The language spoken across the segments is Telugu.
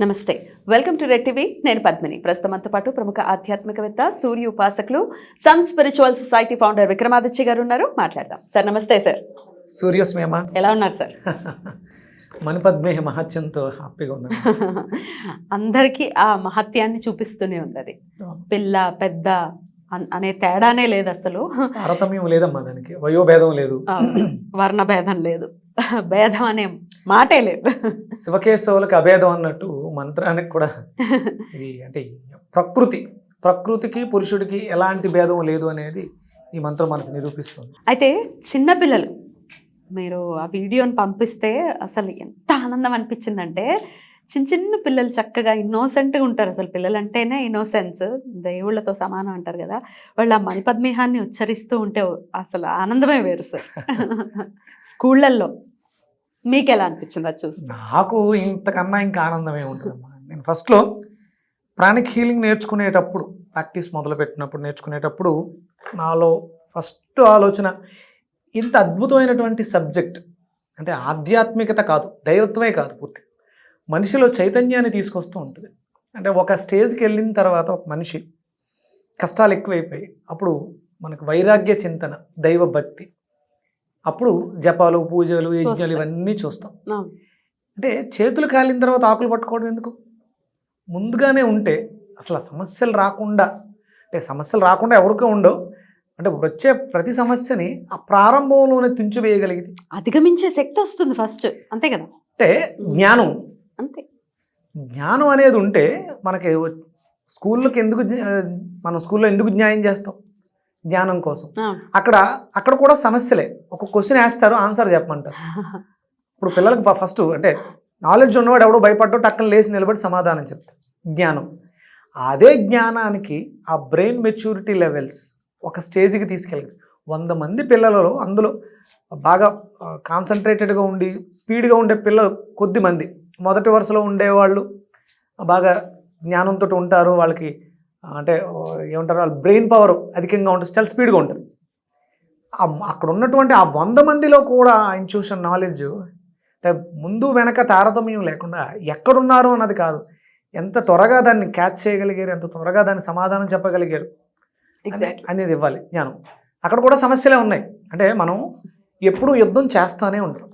నమస్తే. Welcome to Red TV. నేను పద్మిని. ప్రస్తుతం పాటు ప్రముఖ ఆధ్యాత్మికవేత్త సూర్య ఉపాసకులు sun spiritual society founder Vikramaditya garu ఉన్నారు. మాట్లాడదాం. సార్ నమస్తే సార్. సూర్యోస్మేమ ఎలా ఉన్నారు సార్? మణిపద్మే మహత్యంతో హ్యాపీగా ఉన్నాను అందరికీ ఆ మహత్యాన్ని చూపిస్తూనే ఉంది అది పిల్ల పెద్ద అన్- తేడానే లేదు అసలు. తారతమ్యం లేదమ్మా దానికి. వయోభేదం లేదు. వర్ణ భేదం లేదు. భేదం అనే మాటే లేదు. శివకేశవులకు అభేదం అన్నట్టు మంత్రానికి కూడా ఇది అంటే ప్రకృతి ప్రకృతికి పురుషుడికి ఎలాంటి భేదం లేదు అనేది ఈ మంత్రం మనకు నిరూపిస్తుంది. అయితే చిన్నపిల్లలు మీరు ఆ వీడియోని పంపిస్తే అసలు ఎంత ఆనందం అనిపించిందంటే చిన్న చిన్న పిల్లలు చక్కగా ఇన్నోసెంట్గా ఉంటారు. అసలు పిల్లలు అంటేనే ఇన్నోసెన్స్ దేవుళ్ళతో సమానం అంటారు కదా. వాళ్ళు ఆ మణిపద్మేహాన్ని ఉచ్చరిస్తూ ఉంటే అసలు ఆనందమే వేరు సార్. స్కూళ్ళల్లో మీకు ఎలా అనిపించింది అది నాకు ఇంతకన్నా ఇంకా ఆనందమే ఉంటుందమ్మా నేను ఫస్ట్లో ప్రాణిక్ హీలింగ్ నేర్చుకునేటప్పుడు ప్రాక్టీస్ మొదలుపెట్టినప్పుడు నేర్చుకునేటప్పుడు నాలో ఫస్ట్ ఆలోచన ఇంత అద్భుతమైనటువంటి సబ్జెక్ట్ అంటే ఆధ్యాత్మికత కాదు దైవత్వమే కాదు పూర్తి. మనిషిలో చైతన్యాన్ని తీసుకొస్తూ ఉంటుంది. అంటే ఒక స్టేజ్కి వెళ్ళిన తర్వాత ఒక మనిషి కష్టాలు ఎక్కువైపోయి అప్పుడు మనకు వైరాగ్య చింతన దైవ భక్తి అప్పుడు జపాలు పూజలు యజ్ఞాలు. ఇవన్నీ చూస్తాం. అంటే చేతులు కాలిన తర్వాత ఆకులు పట్టుకోవడం ఎందుకు? ముందుగానే ఉంటే అసలు సమస్యలు రాకుండా అంటే సమస్యలు రాకుండా ఎవరికీ ఉండవు. అంటే వచ్చే ప్రతి సమస్యని ఆ ప్రారంభంలోనే తుంచివేయగలిగింది అధిగమించే శక్తి వస్తుంది ఫస్ట్ అంతే కదా? అంటే జ్ఞానం. అంతే. జ్ఞానం అనేది ఉంటే మనకి స్కూల్లోకి ఎందుకు మనం స్కూల్లో ఎందుకు న్యాయం చేస్తాం? జ్ఞానం కోసం. అక్కడ అక్కడ కూడా సమస్యలే. ఒక క్వశ్చన్ వేస్తారు ఆన్సర్ చెప్పమంటారు. ఇప్పుడు పిల్లలకు ఫస్ట్ అంటే నాలెడ్జ్ ఉన్నవాడు ఎవడో భయపడ్డో టక్కన లేచి నిలబడి సమాధానం చెప్తాడు. జ్ఞానం. అదే జ్ఞానానికి ఆ బ్రెయిన్ మెచ్యూరిటీ లెవెల్స్ ఒక స్టేజ్కి తీసుకెళ్ళదు. వంద మంది పిల్లలలో అందులో బాగా కాన్సన్ట్రేటెడ్గా ఉండి స్పీడ్గా ఉండే పిల్లలు కొద్ది మంది. మొదటి వరుసలో ఉండేవాళ్ళు బాగా జ్ఞానంతో ఉంటారు వాళ్ళకి అంటే ఏమంటారు వాళ్ళ బ్రెయిన్ పవర్ అధికంగా ఉంటుంది చాలా స్పీడ్గా ఉంటారు ఆ- అక్కడ ఉన్నటువంటి ఆ వంద మందిలో కూడా ఇన్స్టిట్యూషన్ నాలెడ్జ్ అంటే ముందు వెనక తారతమ్యం లేకుండా ఎక్కడున్నారు అన్నది కాదు. ఎంత త్వరగా దాన్ని క్యాచ్ చేయగలిగారు ఎంత త్వరగా దాన్ని సమాధానం చెప్పగలిగారు అనేది ఇవ్వాలి జ్ఞానం. అక్కడ కూడా సమస్యలే ఉన్నాయి. అంటే మనం ఎప్పుడూ యుద్ధం చేస్తానే ఉంటాం.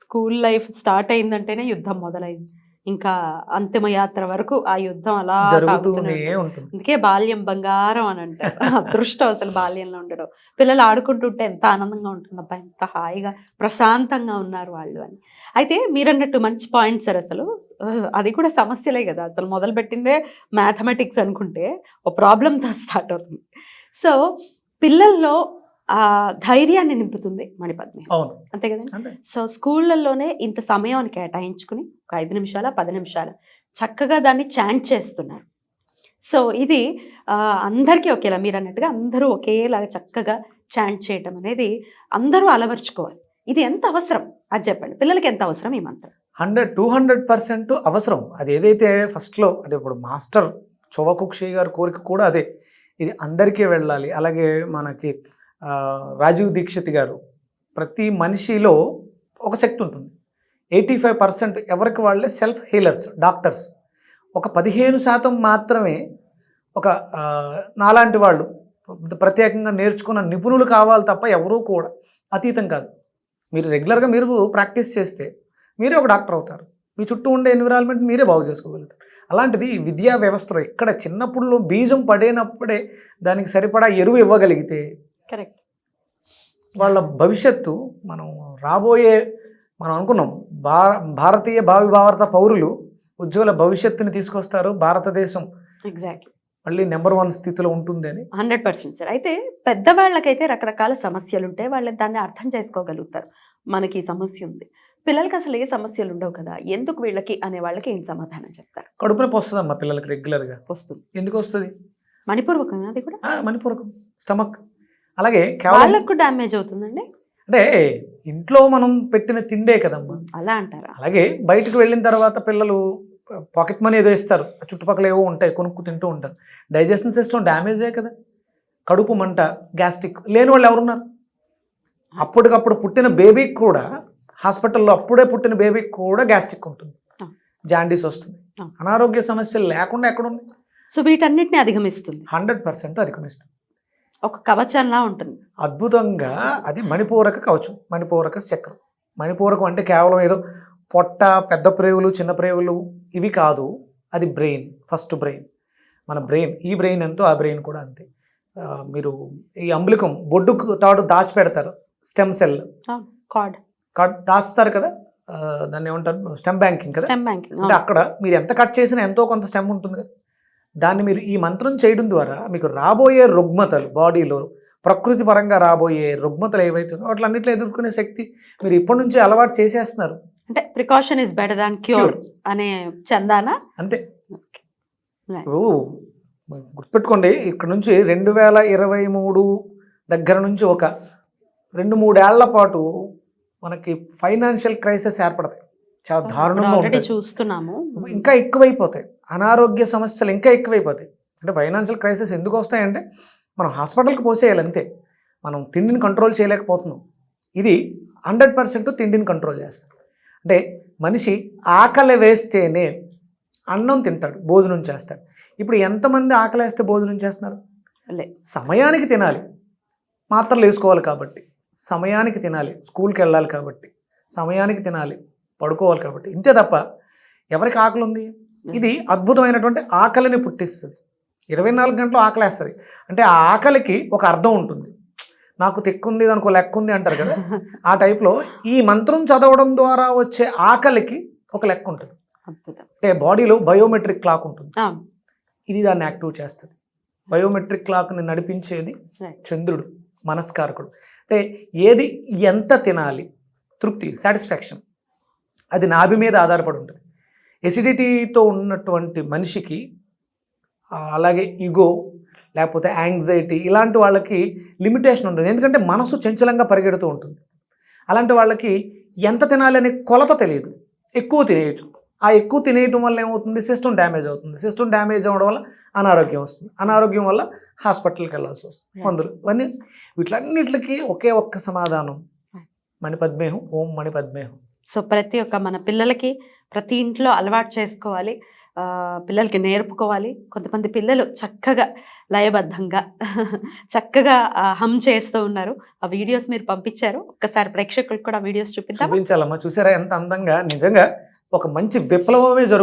స్కూల్ లైఫ్ స్టార్ట్ అయిందంటేనే యుద్ధం మొదలైంది. ఇంకా అంతిమ యాత్ర వరకు ఆ యుద్ధం అలా సాగుతూనే ఉంటుంది. అందుకే బాల్యం బంగారం అని అంటారు. అదృష్టం అసలు బాల్యంలో ఉండడం. పిల్లలు ఆడుకుంటుంటే ఎంత ఆనందంగా ఉంటుంది అబ్బా ఎంత హాయిగా ప్రశాంతంగా ఉన్నారు వాళ్ళు అని. అయితే మీరన్నట్టు మంచి పాయింట్ సార్ అసలు. అది కూడా సమస్యలే కదా. అసలు మొదలు పెట్టిందే మ్యాథమెటిక్స్ అనుకుంటే ఒక ప్రాబ్లంతో స్టార్ట్ అవుతుంది. సో పిల్లల్లో ఆ ధైర్యాన్ని నింపుతుంది మణిపద్మి. అవును. అంతే కదండి సో స్కూళ్ళల్లోనే ఇంత సమయం కేటాయించుకుని ఒక ఐదు నిమిషాల పది నిమిషాల చక్కగా దాన్ని చాంట్ చేస్తున్నారు. సో ఇది అందరికీ ఒకేలా మీరు అన్నట్టుగా అందరూ ఒకేలాగా చక్కగా చాంట్ చేయటం అనేది అందరూ అలవర్చుకోవాలి. ఇది ఎంత అవసరం? అది చెప్పండి. పిల్లలకి ఎంత అవసరం ఈ మంత్రం? హండ్రెడ్ టూ హండ్రెడ్ పర్సెంట్ అవసరం. అది ఏదైతే ఫస్ట్లో అంటే ఇప్పుడు మాస్టర్ చొవకుక్షి గారి కోరిక కూడా అదే. ఇది అందరికీ వెళ్ళాలి. అలాగే మనకి రాజీవ్ దీక్షిత్ గారు ప్రతి మనిషిలో ఒక శక్తి ఉంటుంది. ఎయిటీ ఫైవ్ పర్సెంట్ ఎవరికి వాళ్ళే సెల్ఫ్ హీలర్స్ డాక్టర్స్. ఒక పదిహేను శాతం మాత్రమే ఒక నాలాంటి వాళ్ళు ప్రత్యేకంగా నేర్చుకున్న నిపుణులు కావాలి తప్ప ఎవరూ కూడా అతీతం కాదు. మీరు రెగ్యులర్గా మీరు ప్రాక్టీస్ చేస్తే మీరే ఒక డాక్టర్ అవుతారు. మీ చుట్టూ ఉండే ఎన్విరాన్మెంట్ మీరే బాగు చేసుకోగలుగుతారు. అలాంటిది విద్యా వ్యవస్థలో ఇక్కడ చిన్నప్పుడు బీజం పడేనప్పుడే దానికి సరిపడా ఎరువు ఇవ్వగలిగితే కరెక్ట్. వాళ్ళ భవిష్యత్తు మనం రాబోయే మనం అనుకున్నాం. భా భారతీయ భావి భారత పౌరులు ఉజ్వల భవిష్యత్తుని తీసుకొస్తారు భారతదేశం. ఎగ్జాక్ట్లీ మళ్ళీ నెంబర్ వన్ స్థితిలో ఉంటుంది అని. Hundred percent sir. అయితే పెద్దవాళ్ళకైతే రకరకాల సమస్యలు ఉంటాయి వాళ్ళు దాన్ని అర్థం చేసుకోగలుగుతారు. మనకి ఈ సమస్య ఉంది. పిల్లలకి అసలు ఏ సమస్యలు ఉండవు కదా? ఎందుకు వీళ్ళకి అనే వాళ్ళకి ఏం సమాధానం చెప్తారు? కడుపు నొప్పి వస్తుందమ్మా పిల్లలకి రెగ్యులర్గా. వస్తుంది. ఎందుకు వస్తుంది? మణిపూర్వకం అది కూడా? ఆ, మణిపూరకం స్టమక్. అలాగే వాళ్ళకు డ్యామేజ్ అవుతుందండి? అంటే ఇంట్లో మనం పెట్టిన తిండే కదమ్మా. అలా అంటారా? అలాగే బయటకు వెళ్ళిన తర్వాత పిల్లలు పాకెట్ మనీ ఏదో ఇస్తారు. చుట్టుపక్కల ఏవో ఉంటాయి కొనుక్కు తింటూ ఉంటారు. డైజెషన్ సిస్టమ్ డ్యామేజే కదా. కడుపు మంట గ్యాస్ట్రిక్ లేని వాళ్ళు ఎవరున్నారు? అప్పటికప్పుడు పుట్టిన బేబీకి కూడా హాస్పిటల్లో అప్పుడే పుట్టిన బేబీకి కూడా గ్యాస్ట్రిక్ ఉంటుంది. జాండీస్ వస్తుంది. అనారోగ్య సమస్యలు లేకుండా ఎక్కడ ఉంది సో వీటన్నిటిని అధిగమిస్తుంది. Hundred percent అధిగమిస్తుంది. ఒక కవచంలా ఉంటుంది. అద్భుతంగా అది మణిపూరక కవచం మణిపూరక చక్రం. మణిపూరకం అంటే కేవలం ఏదో పొట్ట పెద్ద ప్రేవులు చిన్న ప్రేవులు ఇవి కాదు. అది బ్రెయిన్ ఫస్ట్ బ్రెయిన్. మన బ్రెయిన్ ఈ బ్రెయిన్ ఎంతో ఆ బ్రెయిన్ కూడా అంతే. మీరు ఈ అంబులికం బొడ్డుకు తాడు దాచిపెడతారు స్టెమ్ సెల్. కార్డ్ కట్ దాచుతారు కదా? దాన్ని ఏమంటారు? స్టెమ్ బ్యాంకింగ్ కదా? స్టెమ్ బ్యాంకింగ్ అంటే అక్కడ మీరు ఎంత కట్ చేసినా ఎంతో కొంత స్టెమ్ ఉంటుంది కదా దాన్ని మీరు ఈ మంత్రం చేయడం ద్వారా మీకు రాబోయే రుగ్మతలు బాడీలో ప్రకృతి పరంగా రాబోయే రుగ్మతలు ఏవైతే ఉన్నాయో వాటిలన్నింటిలో ఎదుర్కొనే శక్తి మీరు ఇప్పటి నుంచే అలవాటు చేసేస్తున్నారు. అంటే precaution is better than cure అనే చందానా? అంతే. గుర్తుపెట్టుకోండి ఇక్కడ నుంచి రెండు వేల ఇరవై మూడు దగ్గర నుంచి ఒక రెండు మూడేళ్ళ పాటు మనకి ఫైనాన్షియల్ క్రైసిస్ ఏర్పడతాయి. చాలా దారుణంగా ఉంటుంది చూస్తున్నాము. ఇంకా ఎక్కువైపోతాయి. అనారోగ్య సమస్యలు ఇంకా ఎక్కువైపోతాయి. అంటే ఫైనాన్షియల్ క్రైసిస్ ఎందుకు వస్తాయంటే మనం హాస్పిటల్కి పోసేయాలి అంతే. మనం తిండిని కంట్రోల్ చేయలేకపోతున్నాం. ఇది హండ్రెడ్ పర్సెంట్ తిండిని కంట్రోల్ చేస్తాం అంటే మనిషి ఆకలి వేస్తేనే అన్నం తింటాడు భోజనం చేస్తాడు. ఇప్పుడు ఎంతమంది ఆకలి వేస్తే భోజనం చేస్తున్నారు? లే. సమయానికి తినాలి. మాత్రలు వేసుకోవాలి కాబట్టి. సమయానికి తినాలి. స్కూల్కి వెళ్ళాలి కాబట్టి. సమయానికి తినాలి. పడుకోవాలి కాబట్టి. ఇంతే తప్ప ఎవరికి ఆకలి ఉంది ఇది అద్భుతమైనటువంటి ఆకలిని పుట్టిస్తుంది. ఇరవై నాలుగు గంటలు ఆకలేస్తుంది. అంటే ఆ ఆకలికి ఒక అర్థం ఉంటుంది. నాకు తెక్కుంది దానికి ఒక లెక్క ఉంది అంటారు కదా. ఆ టైప్లో ఈ మంత్రం చదవడం ద్వారా వచ్చే ఆకలికి ఒక లెక్క ఉంటుంది. అంటే బాడీలో బయోమెట్రిక్ క్లాక్ ఉంటుంది. ఇది దాన్ని యాక్టివ్ చేస్తుంది. బయోమెట్రిక్ క్లాక్ని నడిపించేది. చంద్రుడు మనస్కారకుడు. అంటే ఏది ఎంత తినాలి? తృప్తి సాటిస్ఫాక్షన్. అది నాభి మీద ఆధారపడి ఉంటుంది. ఎసిడిటీతో ఉన్నటువంటి మనిషికి అలాగే ఇగో లేకపోతే యాంగ్జైటీ ఇలాంటి వాళ్ళకి లిమిటేషన్ ఉంటుంది. ఎందుకంటే మనసు చంచలంగా పరిగెడుతూ ఉంటుంది. అలాంటి వాళ్ళకి ఎంత తినాలి అనే కొలత తెలియదు. ఎక్కువ తినేయటం. ఆ ఎక్కువ తినేయటం వల్ల ఏమవుతుంది? సిస్టమ్ డ్యామేజ్ అవుతుంది. సిస్టమ్ డ్యామేజ్ అవ్వడం వల్ల అనారోగ్యం వస్తుంది. అనారోగ్యం వల్ల హాస్పిటల్కి వెళ్ళాల్సి వస్తుంది. మందులు. ఇవన్నీ వీటిలన్నిటికి ఒకే ఒక్క సమాధానం. మణిపద్మేహం. ఓం మణిపద్మేహం. సో ప్రతి ఒక్క మన పిల్లలకి ప్రతి ఇంట్లో అలవాటు చేసుకోవాలి. ఆ, పిల్లలకి నేర్పుకోవాలి. కొంతమంది పిల్లలు చక్కగా లయబద్ధంగా చక్కగా హమ్ చేస్తూ ఉన్నారు. ఆ వీడియోస్ మీరు పంపించారు. ఒక్కసారి ప్రేక్షకులకు కూడా వీడియోస్ చూపిద్దాం చూపించాలమ్మా. చూసారా ఎంత అందంగా? నిజంగా ఒక మంచి విప్లవమే జరుగుతుంది.